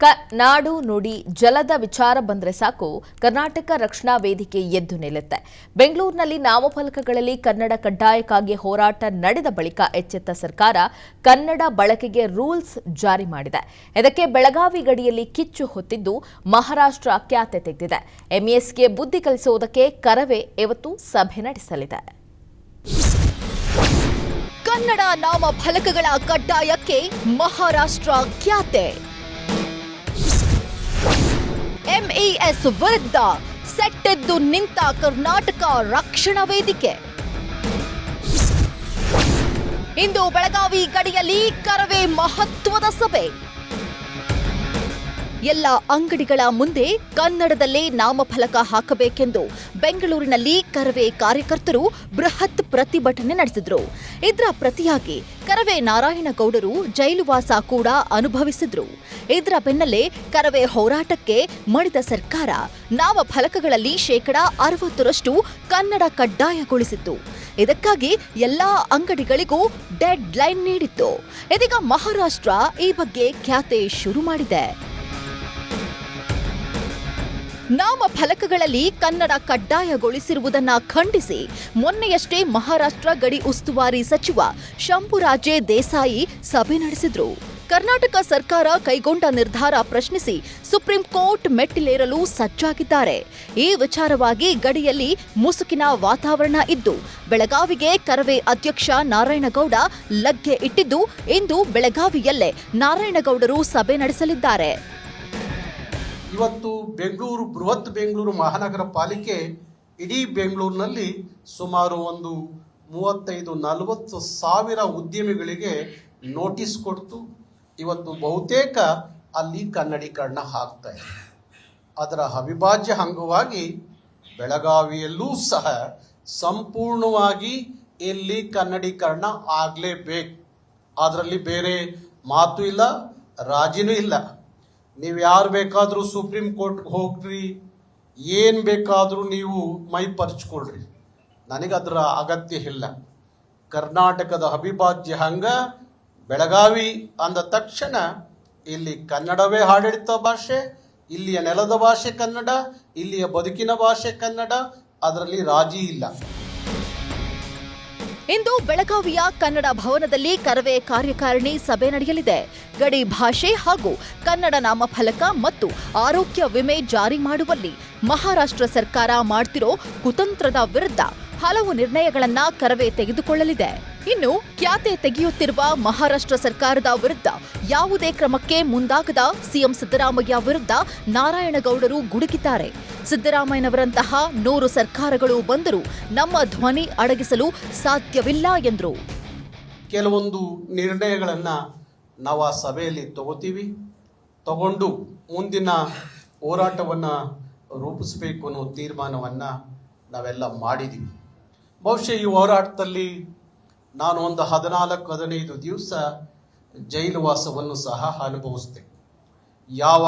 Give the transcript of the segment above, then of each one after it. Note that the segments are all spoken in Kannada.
ಕ ನಾಡು ನುಡಿ ಜಲದ ವಿಚಾರ ಬಂದರೆ ಸಾಕು, ಕರ್ನಾಟಕ ರಕ್ಷಣಾ ವೇದಿಕೆ ಎದ್ದು ನಿಲ್ಲುತ್ತೆ. ಬೆಂಗಳೂರಿನಲ್ಲಿ ನಾಮಫಲಕಗಳಲ್ಲಿ ಕನ್ನಡ ಕಡ್ಡಾಯಕ್ಕಾಗಿ ಹೋರಾಟ ನಡೆದ ಬಳಿಕ ಎಚ್ಚೆತ್ತ ಸರ್ಕಾರ ಕನ್ನಡ ಬಳಕೆಗೆ ರೂಲ್ಸ್ ಜಾರಿ ಮಾಡಿದೆ. ಇದಕ್ಕೆ ಬೆಳಗಾವಿ ಗಡಿಯಲ್ಲಿ ಕಿಚ್ಚು ಹೊತ್ತಿದ್ದು ಮಹಾರಾಷ್ಟ್ರ ಖ್ಯಾತೆ ತೆಗೆದಿದೆ. ಎಂಇಎಸ್ಗೆ ಬುದ್ಧಿ ಕಲಿಸುವುದಕ್ಕೆ ಕರವೇ ಇವತ್ತು ಸಭೆ ನಡೆಸಲಿದೆ. ಕನ್ನಡ ನಾಮಫಲಕಗಳ ಕಡ್ಡಾಯಕ್ಕೆ ಮಹಾರಾಷ್ಟ್ರ ಖ್ಯಾತೆ ಎಂಇಎಸ್ ವಿರುದ್ಧ ಸೆಟ್ಟೆದ್ದು ನಿಂತ ಕರ್ನಾಟಕ ರಕ್ಷಣಾ ವೇದಿಕೆ. ಇಂದು ಬೆಳಗಾವಿ ಗಡಿಯಲ್ಲಿ ಕರವೇ ಮಹತ್ವದ ಸಭೆ. ಎಲ್ಲ ಅಂಗಡಿಗಳ ಮುಂದೆ ಕನ್ನಡದಲ್ಲೇ ನಾಮಫಲಕ ಹಾಕಬೇಕೆಂದು ಬೆಂಗಳೂರಿನಲ್ಲಿ ಕರವೇ ಕಾರ್ಯಕರ್ತರು ಬೃಹತ್ ಪ್ರತಿಭಟನೆ ನಡೆಸಿದ್ರು. ಇದರ ಪ್ರತಿಯಾಗಿ ಕರವೇ ನಾರಾಯಣಗೌಡರು ಜೈಲುವಾಸ ಕೂಡ ಅನುಭವಿಸಿದ್ರು. ಇದರ ಬೆನ್ನಲ್ಲೇ ಕರವೇ ಹೋರಾಟಕ್ಕೆ ಮಣಿದ ಸರ್ಕಾರ ನಾಮಫಲಕಗಳಲ್ಲಿ ಶೇಕಡಾ ಅರವತ್ತರಷ್ಟು ಕನ್ನಡ ಕಡ್ಡಾಯಗೊಳಿಸಿತ್ತು. ಇದಕ್ಕಾಗಿ ಎಲ್ಲಾ ಅಂಗಡಿಗಳಿಗೂ ಡೆಡ್ ಲೈನ್ ನೀಡಿತ್ತು. ಇದೀಗ ಮಹಾರಾಷ್ಟ್ರ ಈ ಬಗ್ಗೆ ಖ್ಯಾತೆ ಶುರು ಮಾಡಿದೆ. ನಾಮಫಲಕಗಳಲ್ಲಿ ಕನ್ನಡ ಕಡ್ಡಾಯಗೊಳಿಸಿರುವುದನ್ನು ಖಂಡಿಸಿ ಮೊನ್ನೆಯಷ್ಟೇ ಮಹಾರಾಷ್ಟ್ರ ಗಡಿ ಉಸ್ತುವಾರಿ ಸಚಿವ ಶಂಭುರಾಜೆ ದೇಸಾಯಿ ಸಭೆ ನಡೆಸಿದ್ರು. ಕರ್ನಾಟಕ ಸರ್ಕಾರ ಕೈಗೊಂಡ ನಿರ್ಧಾರ ಪ್ರಶ್ನಿಸಿ ಸುಪ್ರೀಂ ಕೋರ್ಟ್ ಮೆಟ್ಟಿಲೇರಲು ಸಜ್ಜಾಗಿದ್ದಾರೆ. ಈ ವಿಚಾರವಾಗಿ ಗಡಿಯಲ್ಲಿ ಮುಸುಕಿನ ವಾತಾವರಣ ಇದ್ದು, ಬೆಳಗಾವಿಗೆ ಕರವೇ ಅಧ್ಯಕ್ಷ ನಾರಾಯಣಗೌಡ ಲಗ್ಗೆ ಇಟ್ಟಿದ್ದು, ಇಂದು ಬೆಳಗಾವಿಯಲ್ಲೇ ನಾರಾಯಣಗೌಡರು ಸಭೆ ನಡೆಸಲಿದ್ದಾರೆ. ಇವತ್ತು ಬೆಂಗಳೂರು, ಬೃಹತ್ ಬೆಂಗಳೂರು ಮಹಾನಗರ ಪಾಲಿಕೆ ಇಡೀ ಬೆಂಗಳೂರಿನಲ್ಲಿ ಸುಮಾರು ಒಂದು ಮೂವತ್ತೈದು, ನಲವತ್ತು ಸಾವಿರ ಉದ್ಯಮಿಗಳಿಗೆ ನೋಟಿಸ್ ಕೊಡ್ತು. ಇವತ್ತು ಬಹುತೇಕ ಅಲ್ಲಿ ಕನ್ನಡೀಕರಣ ಆಗ್ತಾ ಇದೆ. ಅದರ ಅವಿಭಾಜ್ಯ ಅಂಗವಾಗಿ ಬೆಳಗಾವಿಯಲ್ಲೂ ಸಹ ಸಂಪೂರ್ಣವಾಗಿ ಇಲ್ಲಿ ಕನ್ನಡೀಕರಣ ಆಗಲೇಬೇಕು. ಅದರಲ್ಲಿ ಬೇರೆ ಮಾತು ಇಲ್ಲ, ರಾಜಿನೂ ಇಲ್ಲ. ನೀವು ಯಾರು ಬೇಕಾದರೂ ಸುಪ್ರೀಂ ಕೋರ್ಟ್ಗೆ ಹೋಗ್ರಿ, ಏನು ಬೇಕಾದರೂ ನೀವು ಮೈ ಪರ್ಚ್ಕೊಳ್ರಿ ನನಗದರ ಅಗತ್ಯ ಇಲ್ಲ. ಕರ್ನಾಟಕದ ಅವಿಭಾಜ್ಯ ಅಂಗ ಬೆಳಗಾವಿ ಅಂದ ತಕ್ಷಣ ಇಲ್ಲಿ ಕನ್ನಡವೇ ಆಡಳಿತ ಭಾಷೆ, ಇಲ್ಲಿಯ ನೆಲದ ಭಾಷೆ ಕನ್ನಡ, ಇಲ್ಲಿಯ ಬದುಕಿನ ಭಾಷೆ ಕನ್ನಡ, ಅದರಲ್ಲಿ ರಾಜಿ ಇಲ್ಲ. ಇಂದು ಬೆಳಗಾವಿಯ ಕನ್ನಡ ಭವನದಲ್ಲಿ ಕರವೇ ಕಾರ್ಯಕಾರಿಣಿ ಸಭೆ ನಡೆಯಲಿದೆ. ಗಡಿ ಭಾಷೆ ಹಾಗೂ ಕನ್ನಡ ನಾಮಫಲಕ ಮತ್ತು ಆರೋಗ್ಯ ವಿಮೆ ಜಾರಿ ಮಾಡುವಲ್ಲಿ ಮಹಾರಾಷ್ಟ್ರ ಸರ್ಕಾರ ಮಾಡ್ತಿರೋ ಕುತಂತ್ರದ ವಿರುದ್ಧ ಹಲವು ನಿರ್ಣಯಗಳನ್ನ ಕರವೇ ತೆಗೆದುಕೊಳ್ಳಲಿದೆ. ಇನ್ನು ಖ್ಯಾತೆ ತೆಗೆಯುತ್ತಿರುವ ಮಹಾರಾಷ್ಟ್ರ ಸರ್ಕಾರದ ವಿರುದ್ಧ ಯಾವುದೇ ಕ್ರಮಕ್ಕೆ ಮುಂದಾಗದ ಸಿಎಂ ಸಿದ್ದರಾಮಯ್ಯ ವಿರುದ್ಧ ನಾರಾಯಣಗೌಡರು ಗುಡುಗಿದ್ದಾರೆ. ಸಿದ್ದರಾಮಯ್ಯನವರಂತಹ ನೂರು ಸರ್ಕಾರಗಳು ಬಂದರೂ ನಮ್ಮ ಧ್ವನಿ ಅಡಗಿಸಲು ಸಾಧ್ಯವಿಲ್ಲ ಎಂದರು. ಕೆಲವೊಂದು ನಿರ್ಣಯಗಳನ್ನು ನಾವು ಆ ಸಭೆಯಲ್ಲಿ ತಗೋತೀವಿ. ತಗೊಂಡು ಮುಂದಿನ ಹೋರಾಟವನ್ನು ರೂಪಿಸಬೇಕು ಅನ್ನೋ ತೀರ್ಮಾನವನ್ನು ನಾವೆಲ್ಲ ಮಾಡಿದ್ದೀವಿ ಬಹುಶಃ ಈ ಹೋರಾಟದಲ್ಲಿ ನಾನು ಒಂದು ಹದಿನಾಲ್ಕು, ಹದಿನೈದು ದಿವಸ ಜೈಲುವಾಸವನ್ನು ಸಹ ಅನುಭವಿಸಿದೆ. ಯಾವ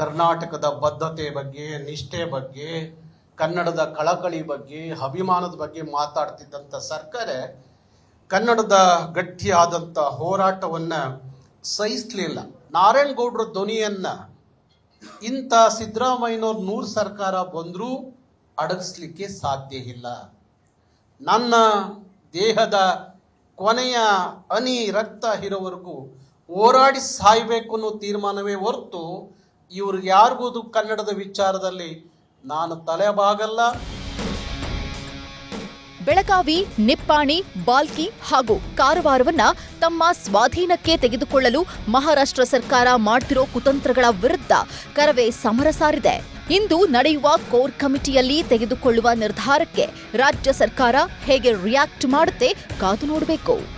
ಕರ್ನಾಟಕದ ಬದ್ಧತೆ ಬಗ್ಗೆ, ನಿಷ್ಠೆ ಬಗ್ಗೆ, ಕನ್ನಡದ ಕಳಕಳಿ ಬಗ್ಗೆ, ಅಭಿಮಾನದ ಬಗ್ಗೆ ಮಾತಾಡ್ತಿದ್ದಂಥ ಸರ್ಕಾರ ಕನ್ನಡದ ಗಟ್ಟಿಯಾದಂಥ ಹೋರಾಟವನ್ನು ಸಹಿಸಲಿಲ್ಲ. ನಾರಾಯಣಗೌಡರ ಧ್ವನಿಯನ್ನು ಇಂಥ ಸಿದ್ದರಾಮಯ್ಯನವ್ರ ನೂರು ಸರ್ಕಾರ ಬಂದರೂ ಅಡಗಿಸ್ಲಿಕ್ಕೆ ಸಾಧ್ಯ ಇಲ್ಲ. ನನ್ನ ದೇಹದ ಕೊನೆಯ ಅನಿ ರಕ್ತ ಇರೋವರೆಗೂ ಹೋರಾಡಿ ಸಾಯಬೇಕು ಅನ್ನೋ ತೀರ್ಮಾನವೇ ಹೊರತು ಇವ್ರಿಗೆ ಯಾರಿಗೂ ಕನ್ನಡದ ವಿಚಾರದಲ್ಲಿ ನಾನು ತಲೆಬಾಗಲ್ಲ. ಬೆಳಗಾವಿ, ನಿಪ್ಪಾಣಿ, ಬಾಲ್ಕಿ ಹಾಗೂ ಕಾರವಾರವನ್ನ ತಮ್ಮ ಸ್ವಾಧೀನಕ್ಕೆ ತೆಗೆದುಕೊಳ್ಳಲು ಮಹಾರಾಷ್ಟ್ರ ಸರ್ಕಾರ ಮಾಡ್ತಿರೋ ಕುತಂತ್ರಗಳ ವಿರುದ್ಧ ಕರವೇ ಸಮರ ಸಾರಿದೆ. ಇಂದು ನಡೆಯುವ ಕೋರ್ ಕಮಿಟಿಯಲ್ಲಿ ತೆಗೆದುಕೊಳ್ಳುವ ನಿರ್ಧಾರಕ್ಕೆ ರಾಜ್ಯ ಸರ್ಕಾರ ಹೇಗೆ ರಿಯಾಕ್ಟ್ ಮಾಡುತ್ತೆ ಕಾದು ನೋಡಬೇಕು.